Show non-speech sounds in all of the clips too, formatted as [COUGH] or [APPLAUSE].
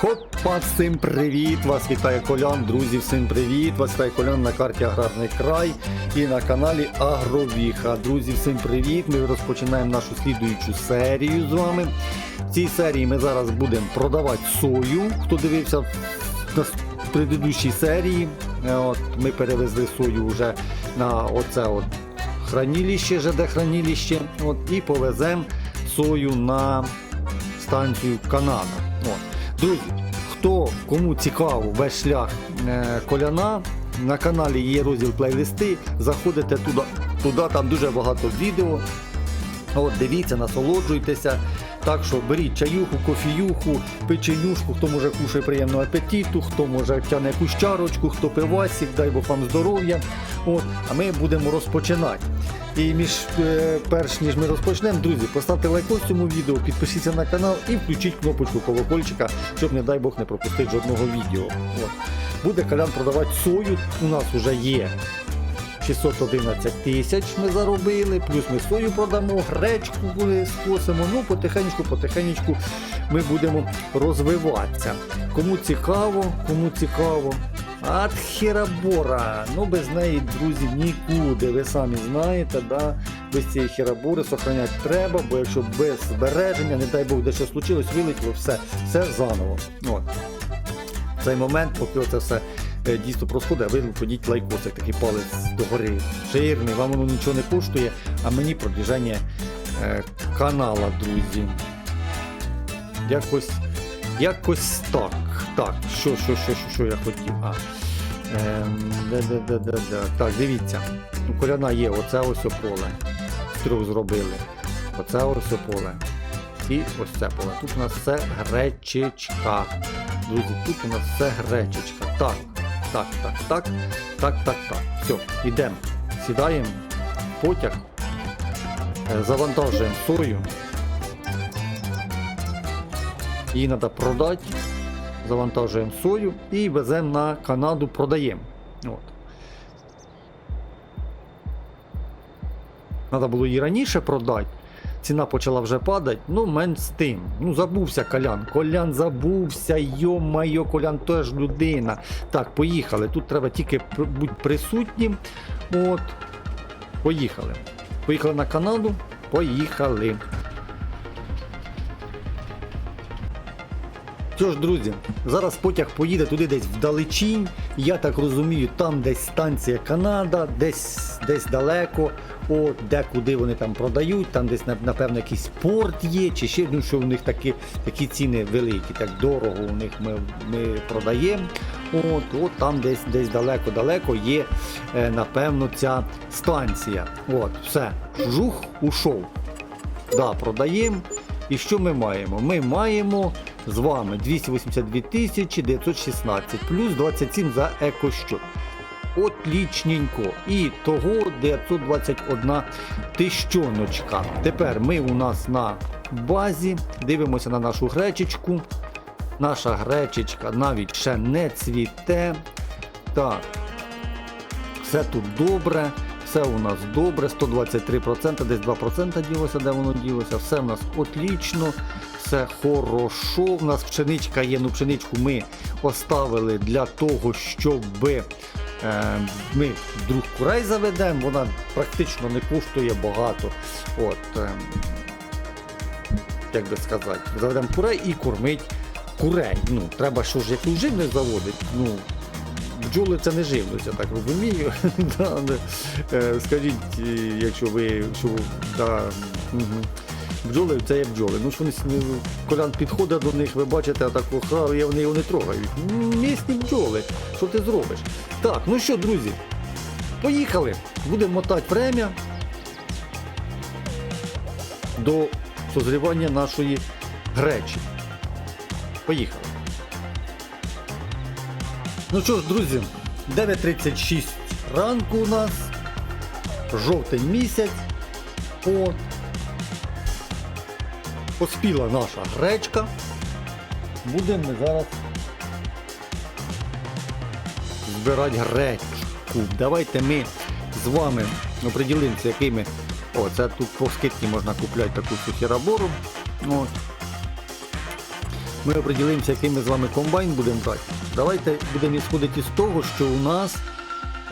Хопа, всім привіт! Вас вітає Колян, друзі, всім привіт! Вас вітає Колян на карті Аграрний край і на каналі Агровіха. Друзі, всім привіт! Ми розпочинаємо нашу слідуючу серію з вами. В цій серії ми зараз будемо продавати сою. Хто дивився в предыдущій серії, е, от, ми перевезли сою вже на оце от хранилище, ЖД хранилище, от, і повеземо сою на станцію Канада. Друзі, хто кому цікаво весь шлях е, коляна, на каналі є розділ плейлисти, заходите туди, туди там дуже багато відео. От дивіться, насолоджуйтеся. Так що беріть чаюху, кофіюху, печенюшку, хто може кушає приємного апетиту, хто може тягне якусь чарочку, хто пивасик, дай Бог вам здоров'я. От, а ми будемо розпочинати. І між е, перш ніж ми розпочнемо, друзі, поставте лайкос цьому відео, підпишіться на канал і включіть кнопочку колокольчика, щоб, не дай Бог, не пропустити жодного відео. От. Буде Колян продавати сою. У нас вже є 611 тисяч ми заробили, плюс ми сою продамо, гречку скосимо. Ну, потихеньку, потихеньку ми будемо розвиватися. Кому цікаво, кому цікаво. От херабора. Ну без неї, друзі, нікуди. Ви самі знаєте, да? без цієї херабори сохраняти треба, бо якщо без збереження, не дай Бог, де що случилось, вилетіло, все, все заново. От. В цей момент, поки це все е, дійсно происходить, ви ходіть лайкосик, такий палець догори. Жирний, вам воно нічого не коштує, а мені продвіження е, канала, друзі. Якось, якось так. Так, що, що, що, що, що я хотів? А. Ем, де, де, де, де. Так, дивіться. У коляна є оце ось поле. Трьох зробили. Оце ось поле. І ось це поле. Тут у нас все гречечка. Друзі, тут у нас все гречечка. Так, так, так, так, так, так, так. Все, йдемо. Сідаємо в потяг, е, завантажуємо сою. Її треба продати. Завантажуємо сою і веземо на Канаду, продаємо. От. Треба було її раніше продати. Ціна почала вже падати, ну мен з тим. Ну забувся Колян. Колян забувся, йо-майо, Колян теж людина. Так, поїхали. Тут треба тільки бути присутнім. От. Поїхали. Поїхали на Канаду. Поїхали. Що ж, друзі, зараз потяг поїде туди десь вдалечінь. Я так розумію, там десь станція Канада, десь десь далеко, от, де куди вони там продають, там десь напевно якийсь порт є, чи ще ну, що у них такі, такі ціни великі, так дорого у них ми, ми продаємо. От, от там десь десь далеко-далеко є, е, напевно, ця станція. От, все, жух ушов. Да, продаємо. І що ми маємо? Ми маємо з вами 282 тисячі 916 плюс 27 за екощот. Отлічненько. І того 921 тищоночка. Тепер ми у нас на базі. Дивимося на нашу гречечку. Наша гречечка навіть ще не цвіте. Так, все тут добре, все у нас добре, 123%, десь 2% ділося, де воно ділося, все в нас отлічно, все хорошо. У нас пшеничка є, ну пшеничку ми оставили для того, щоб е, ми друг курей заведемо, вона практично не коштує багато. От, е, як би сказати, заведемо курей і кормить курей. Ну, треба що ж якусь живність заводити. Ну, бджоли це не живність, я так розумію. [LAUGHS] Е, Скажіть, е, якщо ви що, да, мгм. бджоли це є бджоли. Ну що вони с- колян підходить до них, ви бачите, таку храю, і вони його не трогають. Місні бджоли. Що ти зробиш? Так, ну що, друзі, поїхали. Будемо мотати премія до созрівання нашої гречі. Поїхали. Ну що ж, друзі, 9.36 ранку у нас. Жовтень місяць. От. Поспіла наша гречка. Будемо ми зараз збирати гречку. Давайте ми з вами оприділимося, якими. О, це тут по скидці можна купляти таку сухірабору. От. Ми оприділимося, який ми з вами комбайн будемо брати. Давайте будемо ісходити з того, що у нас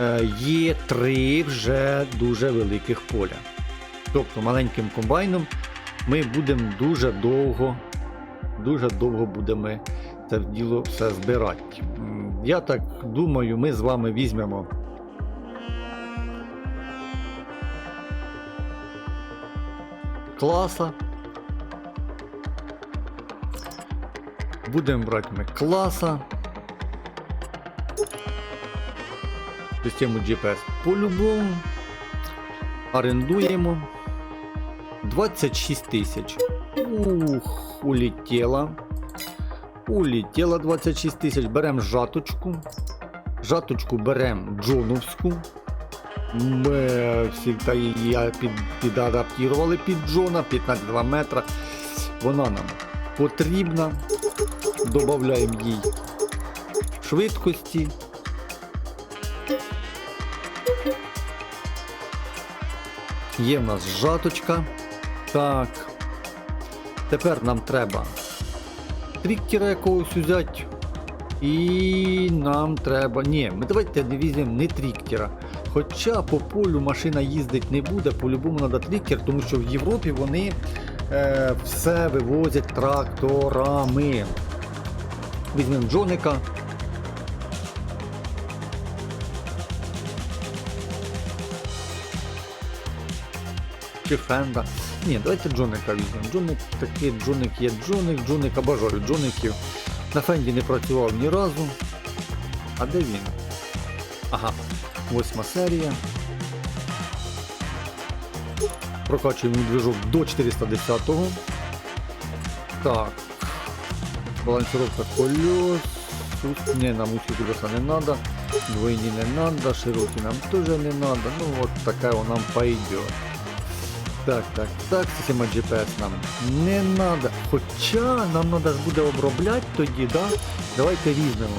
е, є три вже дуже великих поля. Тобто маленьким комбайном ми будемо дуже довго, дуже довго будемо це діло все збирати. Я так думаю, ми з вами візьмемо. Класа. Будемо брати ми класа. Систему GPS по-любому. Орендуємо. 26 тисяч. Ух, улетіла. Улетіла 26 тисяч. Беремо жаточку. Жаточку беремо джоновську. Ми завжди її під, підадаптували під джона 15 метра. Вона нам потрібна. Додаємо їй швидкості. Є в нас жаточка. Так. Тепер нам треба тріктера якогось взяти. І нам треба. Ні, ми давайте не візьмемо не тріктера. Хоча по полю машина їздить не буде, по-любому треба тріктер, тому що в Європі вони е, все вивозять тракторами. Візьмемо Джоника. Чи Фенда. Ні, давайте Джоника візьмемо. Джоник такий, Джоник є Джоник, Джоник обожаю Джоників. На Фенді не працював ні разу. А де він? Ага, восьма серія. Прокачуємо движок до 410-го. Так. Балансировка колес. Тут не, нам колеса не надо. Двойні не надо, широкі нам теж не надо. Ну от така вона нам пойдет. Так, так, так, система GPS нам не надо. Хоча нам ж буде обробляти тоді, да? Давайте візьмемо.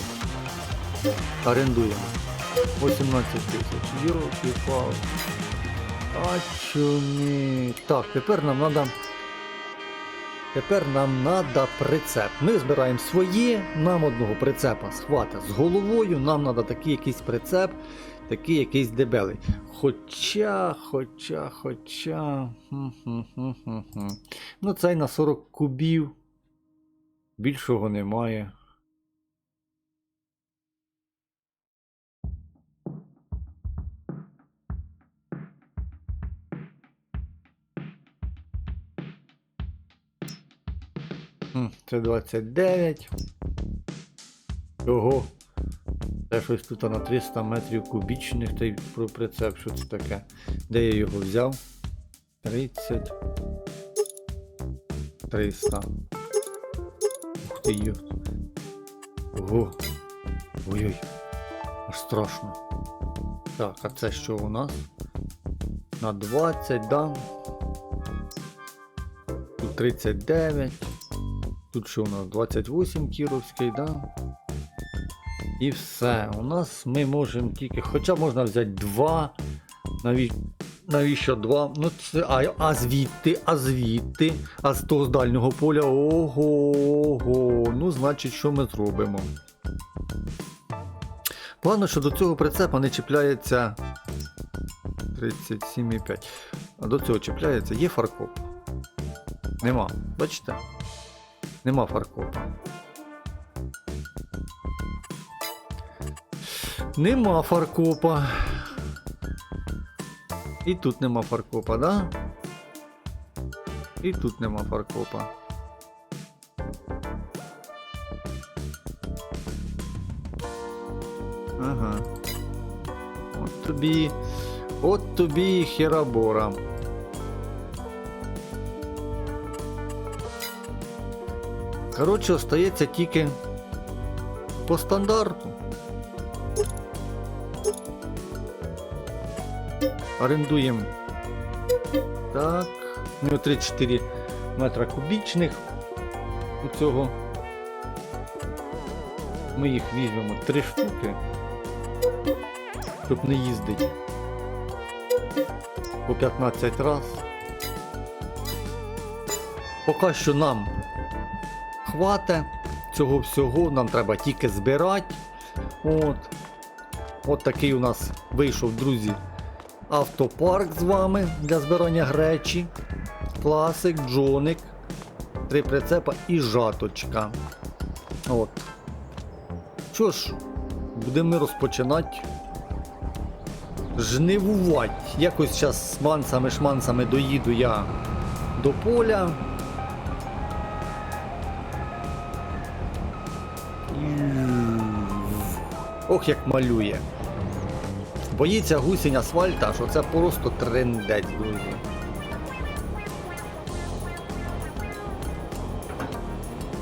Орендуємо. 18 тисяч. Єроки пал. А чому? Так, тепер нам надо. Тепер нам надо прицеп. Ми збираємо своє, нам одного прицепа схвата з головою, нам надо такий якийсь прицеп, такий якийсь дебелий. Хоча, хоча, хоча. Ну, цей на 40 кубів. Більшого немає. Це 29. Ого. Це щось тут на 300 метрів кубічних, та й про прицеп, що це таке. Де я його взяв? 30. 300. Ух ти. Ого. Ой-ой. Аж страшно. Так, а це що у нас? На 20, да? Тут 39. Тут що у нас 28 кіровський, да? І все. У нас ми можемо тільки. Хоча можна взяти два. Наві... Навіщо два? Ну це. А, а звідти, а звідти, а з того з дальнього поля. Ого, ого. Ну, значить, що ми зробимо? Погано, що до цього прицепа не чіпляється 37,5. А до цього чіпляється. Є фаркоп? Нема. Бачите? Нема фаркопа. Нема фаркопа. І тут нема фаркопа, да? І тут нема фаркопа. Ага. От тобі. От тобі херабора. Коротше, остається тільки по стандарту. Орендуємо. Так. У нього 34 метра кубічних у цього. Ми їх візьмемо 3 штуки, щоб не їздити по 15 раз. Поки що нам хватить. цього всього нам треба тільки збирати. От. От такий у нас вийшов, друзі, автопарк з вами для збирання гречі. Класик, джоник, три прицепа і жаточка. От. Що ж, будемо розпочинати жнивувати. Якось зараз з мансами-шмансами доїду я до поля. Ох, як малює. Боїться гусінь асфальта, що це просто трендець, друзі.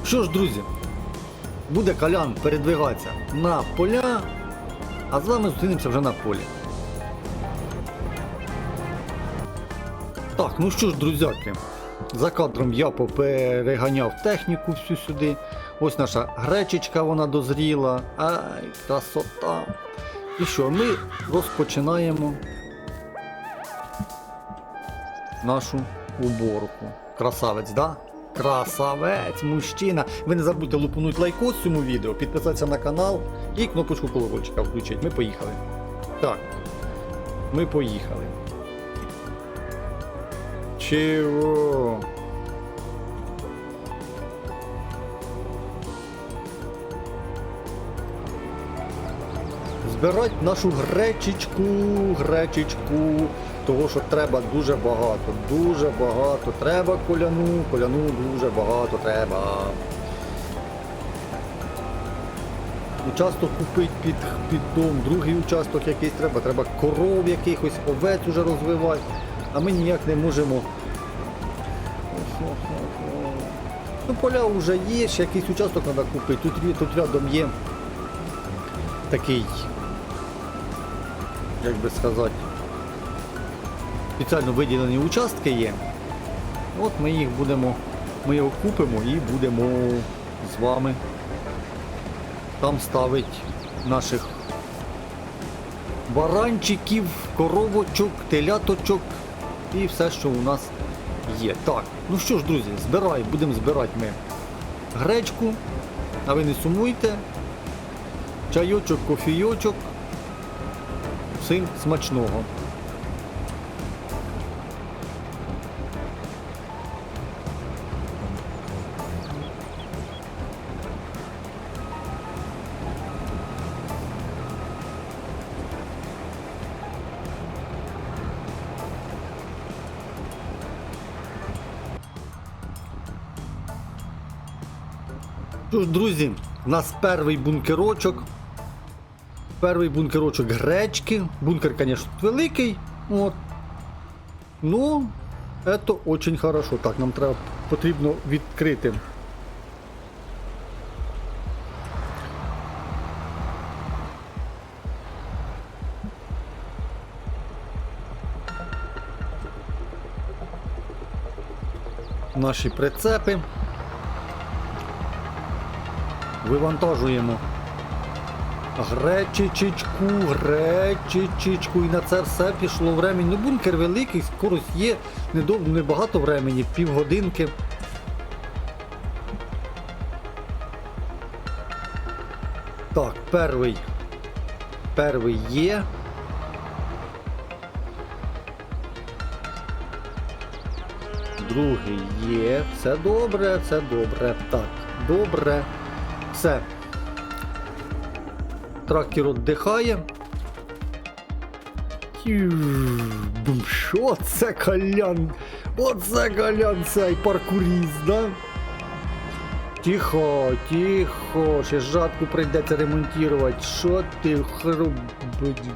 Що ж, друзі, буде калян передвигатися на поля, а з вами зустрінемося вже на полі. Так, ну що ж, друзяки, за кадром я попереганяв техніку всю сюди. Ось наша гречечка вона дозріла. Ай, красота. І що, ми розпочинаємо нашу уборку. Красавець, да? Красавець, мужчина. Ви не забудьте лупануть лайкос цьому відео, підписатися на канал і кнопочку колокольчика включити. Ми поїхали. Так. Ми поїхали. Чего? Збирати нашу гречечку, гречечку, того що треба дуже багато, дуже багато. Треба коляну, коляну дуже багато треба. Участок купити під, під дом, другий участок якийсь треба, треба коров якихось, овець уже розвивати, а ми ніяк не можемо. Ну, поля вже є, ще якийсь участок треба купити. Тут, тут рядом є такий, як би сказати, спеціально виділені участки є. От ми їх будемо, ми його купимо і будемо з вами там ставити наших баранчиків, коровочок, теляточок і все, що у нас є. Так, ну що ж, друзі, збирай, будемо збирати ми гречку, а ви не сумуйте. Чайочок, кофійочок. Всім смачного. Ж, друзі, у нас перший бункерочок. Перший бункерочок гречки. Бункер, звісно, великий. От. Ну, це дуже хорошо. Так, нам треба потрібно відкрити. Наші прицепи. Вивантажуємо гречичечку, гречичечку. І на це все пішло времени. Ну, бункер великий, скорость є, небагато времени, півгодинки. Так, перший. Перший є. Другий є. Все добре, все добре. Так, добре. Все. Трактор віддихає. Що це колян? Оце колян цей паркуріст, да? Тихо, тихо, ще жатку прийдеться ремонтувати. Що ти хруб...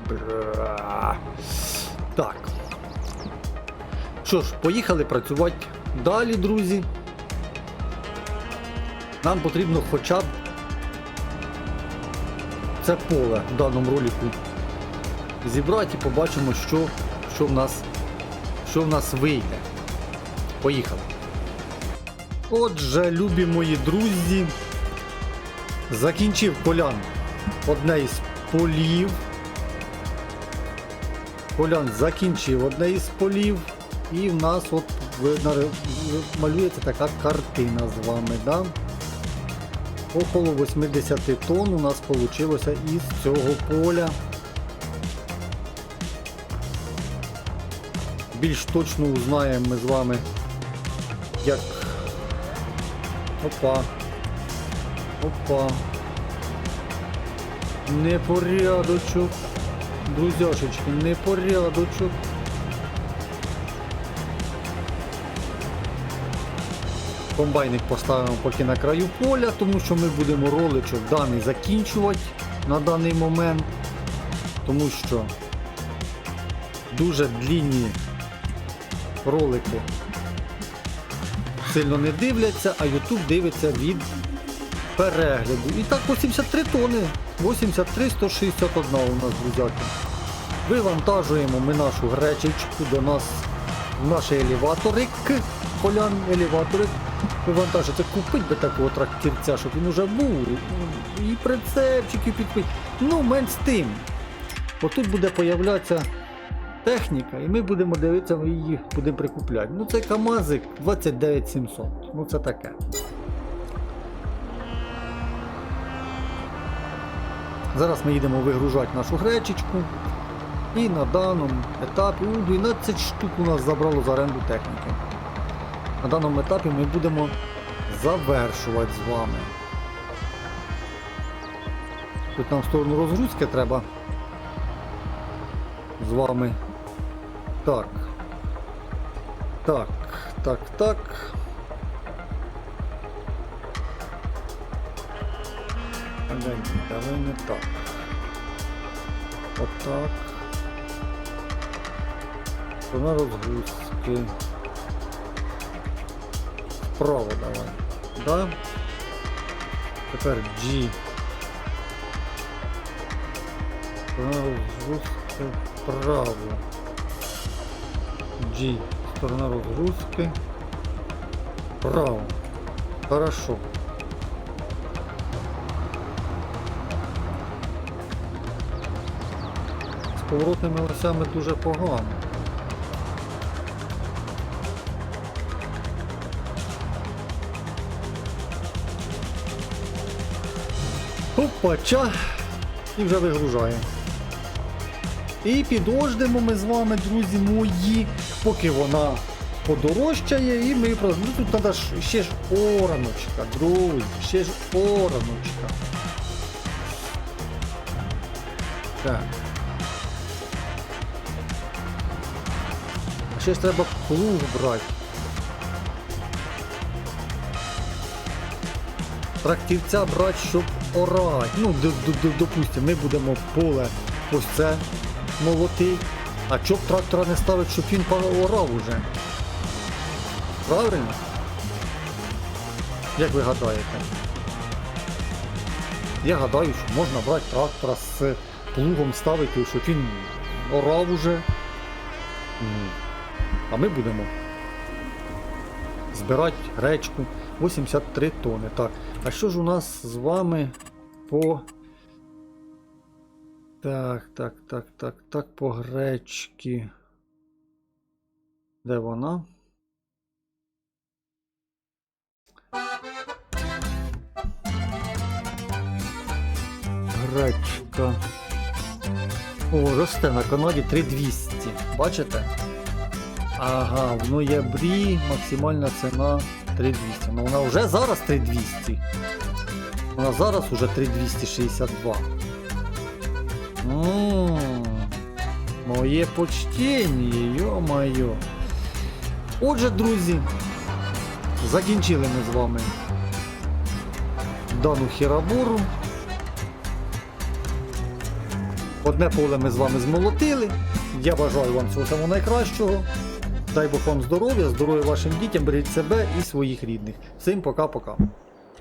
Бра. Так. Що ж, поїхали працювати далі, друзі. Нам потрібно хоча б це поле в даному ролику зібрати і побачимо, що, що, в нас, що в нас вийде. Поїхали. Отже, любі мої друзі, закінчив полян одне із полів. Полян закінчив одне із полів. І в нас от малюється така картина з вами, да? Около 80 тонн у нас вийшло із цього поля. Більш точно узнаємо ми з вами, як. Опа. Опа. Непорядочок. Друзяшечки, непорядочок. Комбайник поставимо поки на краю поля, тому що ми будемо роличок даний закінчувати на даний момент. Тому що дуже длінні ролики сильно не дивляться, а YouTube дивиться від перегляду. І так 83 тони. 83 161 у нас, друзяки. Вивантажуємо ми нашу гречечку до нас в наш елеваторик. Полян елеваторик. Вивантажити. Купить би такого трактирця, щоб він уже був. І прицепчики підпить. Ну, менш з тим. Отут буде появлятися техніка, і ми будемо дивитися, ми її будемо прикупляти. Ну це КАМАЗик 29700. Ну це таке. Зараз ми їдемо вигружати нашу гречечку. І на даному етапі 12 штук у нас забрало за оренду техніки. На даному етапі ми будемо завершувати з вами. Тут нам в сторону розгрузки треба з вами. Так. Так, так, так. Погоди, давай не так. Отак. Вона розгрузки. Вправо давай. Да? Тепер G. Розгрузки вправо. G. Сторона розгрузки. Вправо. Хорошо. З поворотними осями дуже погано. Опача. І вже вигружає. І підождемо ми з вами, друзі мої, поки вона подорожчає, і ми просто. Ну тут треба ще ж ораночка, друзі, ще ж ораночка. Так. Ще ж треба плуг брати. Трактівця брати, щоб орати. Ну, допустимо, ми будемо поле ось це молоти. А чоб трактора не ставить, щоб він орав уже? Правильно? Як ви гадаєте? Я гадаю, що можна брати трактора з плугом ставити, щоб він орав уже. А ми будемо збирати гречку 83 тони. Так, а що ж у нас з вами по. Так, так, так, так, так, по гречки. Де вона? Гречка. О, росте на Канаді 3200. Бачите? Ага, в ноябрі максимальна ціна 3200. Ну вона вже зараз 3200. Вона зараз уже 3262. Ммм, моє почтення, йо-моє. Отже, друзі, закінчили ми з вами дану хірабуру. Одне поле ми з вами змолотили. Я бажаю вам всього самого найкращого. Дай Бог вам здоров'я, здоров'я вашим дітям, беріть себе і своїх рідних. Всім пока-пока.